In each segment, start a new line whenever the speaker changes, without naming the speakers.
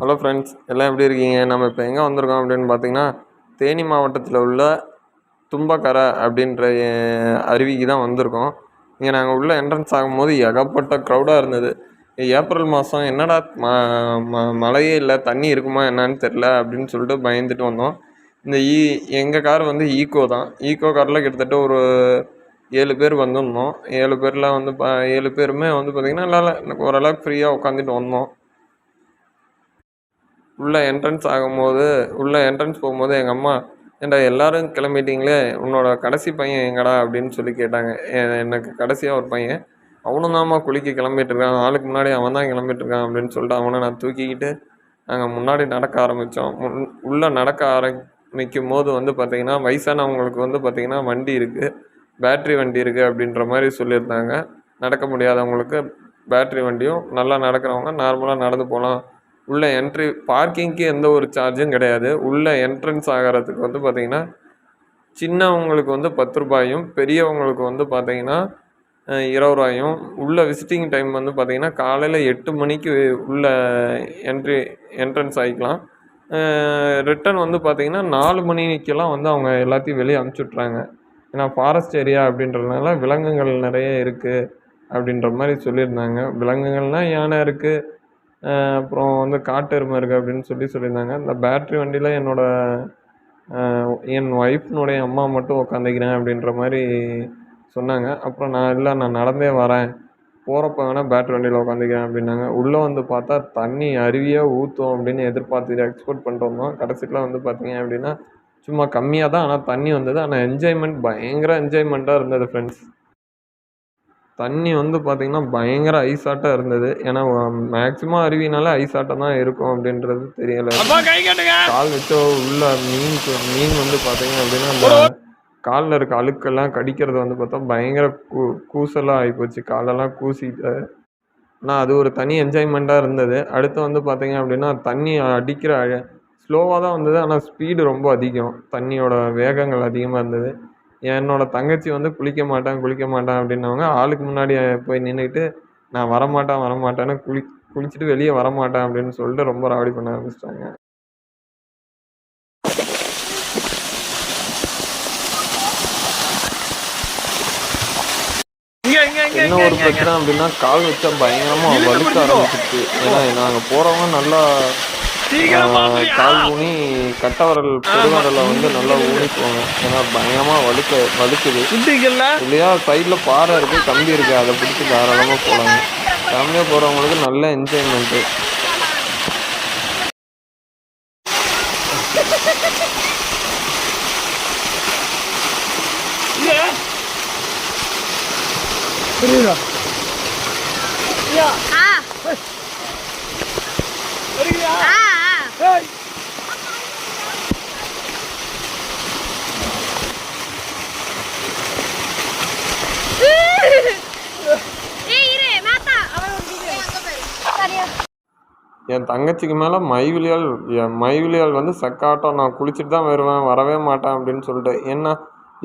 Hello friends எல்லாம் எப்படி இருக்கீங்க? நம்ம இப்போ எங்கே வந்திருக்கோம் அப்படின்னு பார்த்தீங்கன்னா தேனி மாவட்டத்தில் உள்ள தும்பக்கரை அப்படின்ற அருவிக்கு தான் வந்திருக்கோம். இங்கே நாங்கள் உள்ள என்ட்ரன்ஸ் ஆகும்போது ஏகப்பட்ட க்ரௌடாக இருந்தது. ஏப்ரல் மாதம் என்னடா ம ம மழையே இல்லை தண்ணி இருக்குமா என்னன்னு தெரில அப்படின்னு சொல்லிட்டு பயந்துட்டு வந்தோம். இந்த ஈ எங்கள் கார் வந்து ஈக்கோ தான். ஈக்கோ காரில் கிட்டத்தட்ட ஒரு ஏழு பேர் வந்திருந்தோம். ஏழு பேரில் வந்து ப ஏழு பேருமே வந்து பார்த்திங்கன்னா நல்லா ஓரளவுக்கு ஃப்ரீயாக உட்காந்துட்டு வந்தோம். உள்ளே என்ட்ரன்ஸ் ஆகும்போது உள்ளே என்ட்ரன்ஸ் போகும்போது எங்கள் அம்மா ஏன்டா எல்லாரும் கிளம்பிட்டீங்களே? உன்னோட கடைசி பையன் எங்கடா? அப்படின்னு சொல்லி கேட்டாங்க. எனக்கு கடைசியாக ஒரு பையன் அவனும் தான்மா குளிக்க கிளம்பிட்டு இருக்கான். ஆளுக்கு முன்னாடி அவன் தான் கிளம்பிட்டு இருக்கான். அப்படின்னு சொல்லிட்டு அவனை நான் தூக்கிக்கிட்டு நாங்கள் முன்னாடி நடக்க ஆரம்பித்தோம் முன் உள்ளே நடக்க ஆரம்பிக்கும் போது வந்து பார்த்திங்கன்னா வயசானவங்களுக்கு வந்து பார்த்திங்கன்னா வண்டி இருக்குது பேட்ரி வண்டி இருக்குது அப்படின்ற மாதிரி சொல்லியிருந்தாங்க. நடக்க முடியாதவங்களுக்கு பேட்ரி வண்டியும் நல்லா நடக்கிறவங்க நார்மலாக நடந்து போகலாம். உள்ளே என்ட்ரி பார்க்கிங்க்கு எந்த ஒரு சார்ஜும் கிடையாது. உள்ளே என்ட்ரன்ஸ் ஆகிறதுக்கு வந்து பார்த்திங்கன்னா சின்னவங்களுக்கு வந்து பத்து ரூபாயும் பெரியவங்களுக்கு வந்து பார்த்திங்கன்னா இருபது ரூபாயும். உள்ள விசிட்டிங் டைம் வந்து பார்த்திங்கன்னா காலையில் எட்டு மணிக்கு உள்ள என்ட்ரி என்ட்ரன்ஸ் ஆகிக்கலாம் ரிட்டர்ன் வந்து பார்த்திங்கன்னா நாலு மணிக்கெல்லாம் வந்து அவங்க எல்லாத்தையும் வெளியே அனுப்பிச்சி விட்றாங்க ஏன்னா ஃபாரஸ்ட் ஏரியா அப்படின்றதுனால விலங்குகள் நிறைய இருக்குது அப்படின்ற மாதிரி சொல்லியிருந்தாங்க. விலங்குகள்னால் யானை இருக்குது அப்புறம் வந்து காட்டு எருமை இருக்குது அப்படின்னு சொல்லி சொல்லியிருந்தாங்க. இந்த பேட்ரி வண்டியில் என்னோட என் ஒய்ஃப்னுடைய அம்மா மட்டும் உக்காந்துக்கிறேன் அப்படின்ற மாதிரி சொன்னாங்க. அப்புறம் நான் இல்லை நான் நடந்தே வரேன். போகிறப்ப வேணால் பேட்ரி வண்டியில் உட்காந்துக்கிறேன் அப்படின்னாங்க. உள்ளே வந்து பார்த்தா தண்ணி அருவியாக ஊற்றும் அப்படின்னு எதிர்பார்த்து எக்ஸ்போர்ட் பண்ணிட்டு வந்தோம். கடைசியில் வந்து பார்த்தீங்க அப்படின்னா சும்மா கம்மியாக தான் ஆனால் தண்ணி வந்தது. ஆனால் என்ஜாய்மெண்ட் பயங்கர என்ஜாய்மெண்ட்டாக இருந்தது ஃப்ரெண்ட்ஸ் தண்ணி வந்து பார்த்திங்கன்னா பயங்கர ஐஸாட்டம் இருந்தது. ஏன்னா மேக்ஸிமம் அருவினால ஐஸாட்டம் தான் இருக்கும் அப்படின்றது தெரியல. கால் வச்சோ உள்ள மீன் மீன் வந்து பார்த்தீங்க அப்படின்னா அந்த காலில் இருக்க அழுக்கெல்லாம் கடிக்கிறது வந்து பார்த்தா பயங்கர கூ கூசலாக ஆகிப்போச்சு காலெல்லாம் கூசிட்டு. ஆனால் அது ஒரு தனி என்ஜாய்மெண்ட்டாக இருந்தது. அடுத்து வந்து பார்த்தீங்க அப்படின்னா தண்ணி அடிக்கிற ஸ்லோவாக தான் வந்தது. ஆனால் ஸ்பீடு ரொம்ப அதிகம். தண்ணியோட வேகங்கள் அதிகமாக இருந்தது. என்னோட தங்கச்சி வந்து குளிக்க மாட்டேன் குளிக்க மாட்டேன் அப்படின்னவங்க ஆளுக்கு முன்னாடி போய் நின்றுக்கிட்டு நான் வரமாட்டேன் வரமாட்டேன்னு குளி குளிச்சுட்டு வெளியே வரமாட்டேன் அப்படின்னு சொல்லிட்டு ரொம்ப ராவடி பண்ண ஆரம்பிச்சிட்டாங்க. என்ன ஒரு பிரச்சனை அப்படின்னா கால் வச்சா பயங்கரமா வலிக்க ஆரம்பிச்சிச்சு ஏன்னா நாங்க போறவங்க நல்லா கால் ஊனி கட்டை விரல் பெருவிரலை வந்து நல்லா ஊனிக்குவாங்க ஏன்னா பயங்கரமா வலிக்க வலிக்குது இல்லையா சைடில் பாறை இருக்கு கம்பி இருக்கு அதை பிடிச்சி தாராளமாக போகலாங்க ஃபேமிலியாக போகிறவங்களுக்கு நல்ல என்ஜாய்மெண்ட்டு
Ah. Ah.
என் தங்கச்சிக்கு மேலே மைவிலியால் என் மைவிலியால் வந்து செக்காட்டம் நான் குளிச்சுட்டு தான் வருவேன் வரவே மாட்டேன் அப்படின்னு சொல்லிட்டு. என்ன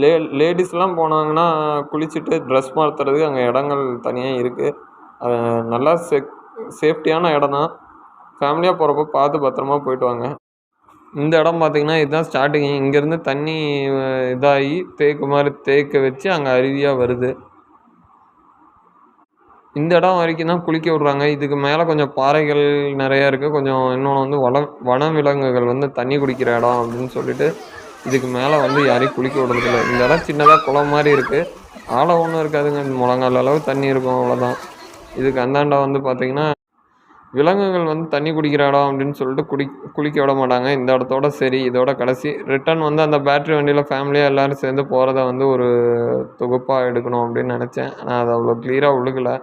லே லேடிஸ்லாம் போனாங்கன்னா குளிச்சுட்டு ட்ரெஸ் மாற்றுறதுக்கு அங்கே இடங்கள் தனியாக இருக்குது அது நல்லா செக் சேஃப்டியான இடம் தான். ஃபேமிலியாக போகிறப்ப பார்த்து பத்திரமா போயிட்டு வாங்க. இந்த இடம் பார்த்திங்கன்னா இதுதான் ஸ்டார்டிங் இங்கேருந்து தண்ணி இதாகி தேக்கு மாதிரி தேக்க வச்சு அங்கே அருவியாக வருது. இந்த இடம் வரைக்கும் தான் குளிக்க விட்றாங்க. இதுக்கு மேலே கொஞ்சம் பாறைகள் நிறையா இருக்குது கொஞ்சம் இன்னொன்று வந்து வன வன விலங்குகள் வந்து தண்ணி குடிக்கிற இடம் அப்படின்னு சொல்லிட்டு இதுக்கு மேலே வந்து யாரையும் குளிக்க விடுறதில்ல. இந்த இடம் சின்னதாக குளம் மாதிரி இருக்குது ஆழம் ஒன்றும் இருக்காதுங்க. முழங்கால் அளவு தண்ணி இருக்கும் அவ்வளோதான் இதுக்கு அந்தாண்டா வந்து பார்த்திங்கன்னா விலங்குகள் வந்து தண்ணி குடிக்கிற இடம் அப்படின்னு சொல்லிட்டு குடி குளிக்க விட மாட்டாங்க. இந்த இடத்தோட சரி இதோட கடைசி. ரிட்டர்ன் வந்து அந்த பேட்டரி வண்டியில் ஃபேமிலியாக எல்லோரும் சேர்ந்து போகிறத வந்து ஒரு தொகுப்பாக எடுக்கணும் அப்படின்னு நினச்சேன். ஆனால் அது அவ்வளோ கிளியராக ஒழுகலை.